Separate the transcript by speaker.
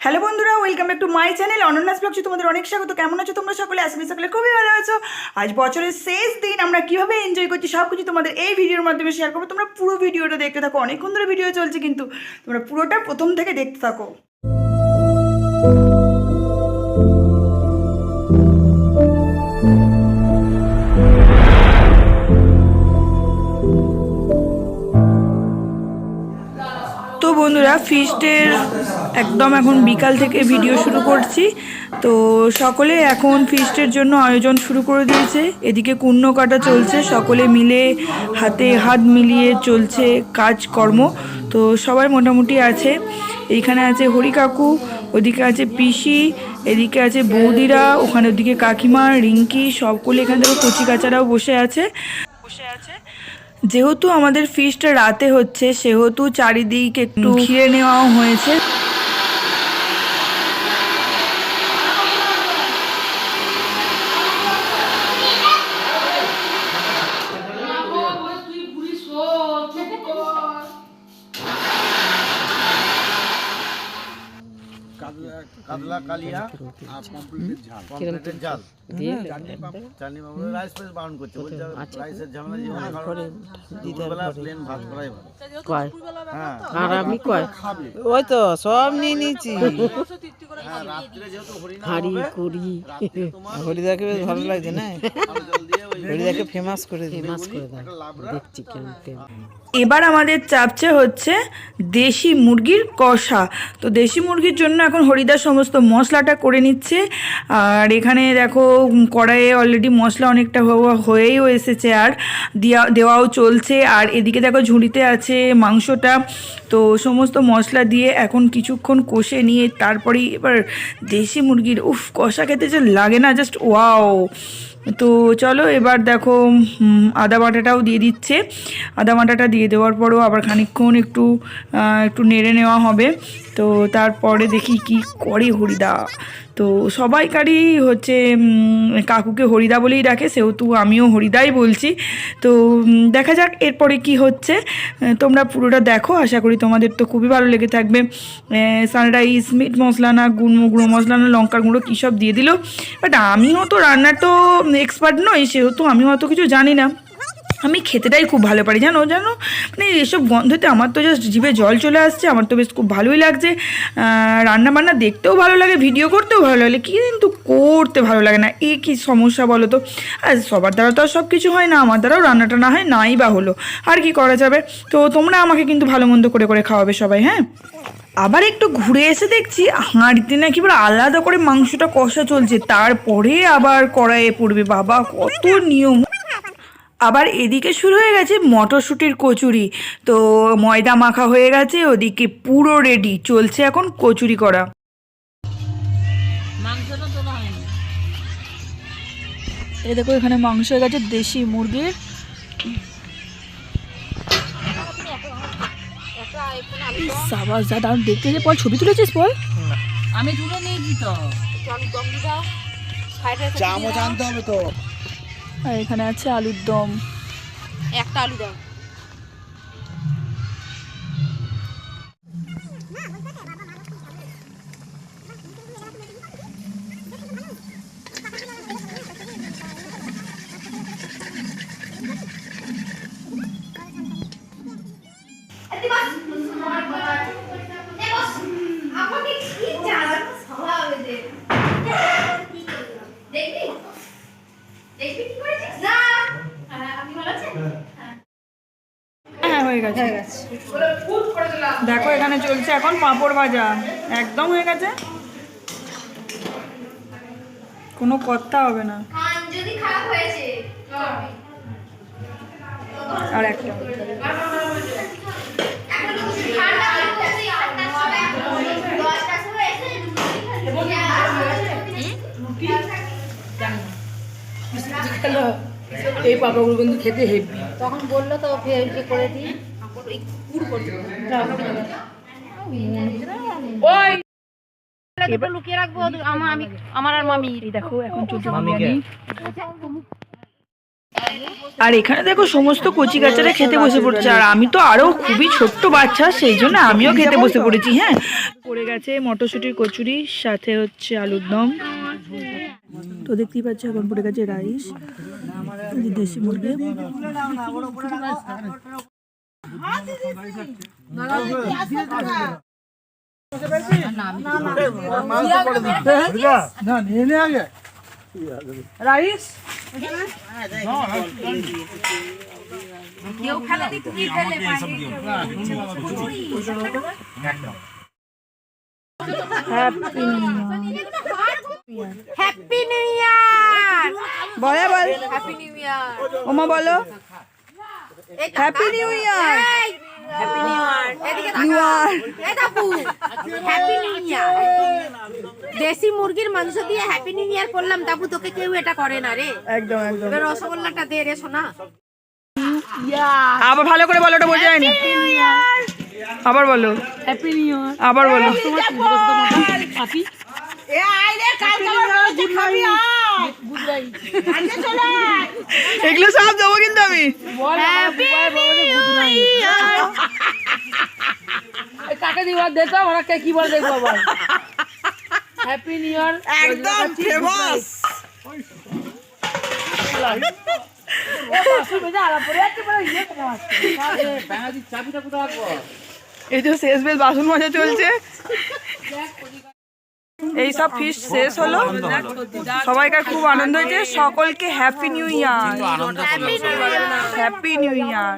Speaker 1: Hello বন্ধুরা welcome back to my channel অনন্যাস ব্লগছি তোমাদের অনেক স্বাগত। কেমন আছো তোমরা সকলে? আশা সকলে খুবই ভালো আছো। আজ বছরের শেষ দিন, আমরা কীভাবে এনজয় করছি সব কিছু তোমাদের এই ভিডিওর মাধ্যমে শেয়ার করব। তোমরা পুরো ভিডিওটা দেখতে থাকো অনেকক্ষণ ধরে ভিডিও চলছে কিন্তু তোমরা পুরোটা প্রথম থেকে দেখতে থাকো। তো বন্ধুরা ফিস্টের একদম এখন বিকাল থেকে ভিডিও শুরু করছি। তো সকলে এখন ফিস্টের জন্য আয়োজন শুরু করে দিয়েছে। এদিকে কুন্ন কাটা চলছে, সকলে মিলে হাতে হাত মিলিয়ে চলছে কাজকর্ম। তো সবাই মোটামুটি আছে। এইখানে আছে হরি কাকু ওদিকে আছে পিসি, এদিকে আছে বৌদিরা, ওখানে ওদিকে কাকিমা, রিঙ্কি, সকলে এখান থেকে কচি কাচারাও বসে আছে। বসে আছে। যেহেতু আমাদের ফিস্টটা রাতে হচ্ছে, সেহেতু চারিদিক একটু ঘিরে নেওয়াও হয়েছে।
Speaker 2: কাতলা কালিয়া আর ঝাল। ঝাল। চাটনি পাপড় রাইস ফেস বারণ করছে বলছে রাইসের ঝামেলা জীবনে দুপুরবেলা প্লেন ভাত করাই ভালো।
Speaker 3: কয়?
Speaker 2: হ্যাঁ।
Speaker 3: আর আমি কয়? ওই তো সব নিয়ে নিয়েছি।
Speaker 2: হ্যাঁ
Speaker 3: হাড়ি কুড়ি। হরিদাকে বেশ ভালো লাগছে না?
Speaker 2: জল দিয়ে ওই
Speaker 3: হরিদাকে ফেমাস করে ফেমাস করে দাও। দেখছি কেমন
Speaker 1: এবার আমাদের চাপছে হচ্ছে দেশি মুরগির কষা। তো দেশি মুরগির জন্য এখন হরিদা সমস্ত মশলাটা করে নিচ্ছে। আর এখানে দেখো কড়াইয়ে অলরেডি মশলা অনেকটা হওয়া- হয়েও এসেছে আর দেওয়া দেওয়াও চলছে। আর এদিকে দেখো ঝুড়িতে আছে মাংসটা। তো সমস্ত মশলা দিয়ে এখন কিছুক্ষণ কষে নিয়ে তারপরেই এবার দেশি মুরগির উফ কষা খেতে যে লাগে না জাস্ট ওয়াও তো চলো এবার দেখো আদা বাটাটাও দিয়ে দিচ্ছে। আদা বাটাটা দিয়ে দেওয়ার পরও আবার খানিক্ষণ একটু একটু নেড়ে নেওয়া হবে। তো তারপরে দেখি কি করে হরিদা। তো সবাইকারই হচ্ছে কাকুকে হরিদা বলেই ডাকে, সেহেতু আমিও হরিদাই বলছি। তো দেখা যাক এরপরে কি হচ্ছে। তোমরা পুরোটা দেখো, আশা করি তোমাদের তো খুবই ভালো লেগে থাকবে। সানরাইস মিট মশলা না গুঁড়ো গুঁড়ো মশলা না লঙ্কার গুঁড়ো কী সব দিয়ে দিল। বাট আমিও তো রান্নার তো এক্সপার্ট নই, সেহেতু আমিও অত কিছু জানি না। আমি খেতেটাই খুব ভালো পারি, জানো? জানো? মানে এসব গন্ধতে আমার তো জাস্ট জিভে জল চলে আসছে, আমার তো বেশ খুব ভালোই লাগছে। রান্না বান্না দেখতেও ভালো লাগে ভিডিও করতেও ভালো লাগে কিন্তু করতে ভালো লাগে না, এ কী সমস্যা বলো তো? আর সবার দ্বারা তো আর সব কিছু হয় না, আমার দ্বারাও রান্নাটা না হয় নাই বা হলো, আর কি করা যাবে? তো তোমরা আমাকে কিন্তু ভালো মন্দ করে করে খাওয়াবে সবাই হ্যাঁ? আবার একটু ঘুরে এসে দেখছি, হাঁড়িতে নাকি এবার আলাদা করে মাংসটা কষা চলছে, তারপরে আবার কড়াইয়ে পড়বে, বাবা, কত নিয়ম। আবার এদিকে শুরু হয়ে গেছে মটরশুঁটির কচুরি। তো ময়দা মাখা হয়ে গেছে ওদিকে পুরো রেডি চলছে এখন কচুরি করা। এই দেখো এখানে মাংস হয়ে গেছে দেশি মুরগির। সাবাস দাদা দেখতে যে পর ছবি তুলেছিস বল
Speaker 3: আমি তুলে নিয়েছি তো।
Speaker 2: চামচ আনতে হবে তো।
Speaker 1: আর এখানে আছে আলুর দম।
Speaker 4: একটা আলু দাও
Speaker 1: গেছে। দেখো এখানে চলছে এখন পাঁপড় ভাজা। একদম হয়ে গেছে? কোনো কথা হবে না।
Speaker 4: কান যদি খারাপ হয়েছে
Speaker 1: আর একটা।
Speaker 3: এই পাপড়গুলো কিন্তু খেতে হেভি।
Speaker 4: তখন বলল তো ফের ইয়ে করে দিই লুকিয়ে রাখব আমার আমি আমার আর মামি
Speaker 1: দেখো এখন চলছে বিরিয়ানি আর এখানে দেখো সমস্ত কচি কাচারা খেতে বসে পড়ছে আর আমি তো আরও খুবই ছোট্ট বাচ্চা সেই জন্য আমিও খেতে বসে পড়েছি হ্যাঁ। পড়ে গেছে মটরশুঁটির কচুরি সাথে হচ্ছে আলুর দম। তো দেখতেই পাচ্ছ এখন পড়ে গেছে রাইস দেশি মুরগি।
Speaker 3: রাইস
Speaker 4: হ্যাপি নিউ
Speaker 1: বলে বল
Speaker 4: হ্যাপি নিউ ইয়ার
Speaker 1: ওমা বলো happy new year
Speaker 4: happy new year এদিকে তাকাও এই দাপু হ্যাপি নিউ ইয়ার দেশি মুরগির মাংস দিয়ে হ্যাপি নিউ ইয়ার করলাম দাপু তোকে কেউ এটা করে না রে
Speaker 1: একদম একদম
Speaker 4: এবার রসগোল্লাটা দে রে সোনা
Speaker 1: আবার ভালো করে বলো ওটা বোঝা যায়নি আবার বলো
Speaker 3: হ্যাপি নিউ ইয়ার
Speaker 1: আবার বলো
Speaker 3: আপি
Speaker 1: এগুলো সব দেবো কিন্তু আমি।
Speaker 3: কাকে দিবার দেখো ওরা কে কি বলে দেখব আবার। হ্যাপি নিউ ইয়ার
Speaker 1: একদম ফেমাস এই যে শেষ বেশ বাসন মজা চলছে। এই সব ফিস্ট শেষ হলো। সবাইকার খুব আনন্দ হয়েছে। সকলকে happy new year happy new year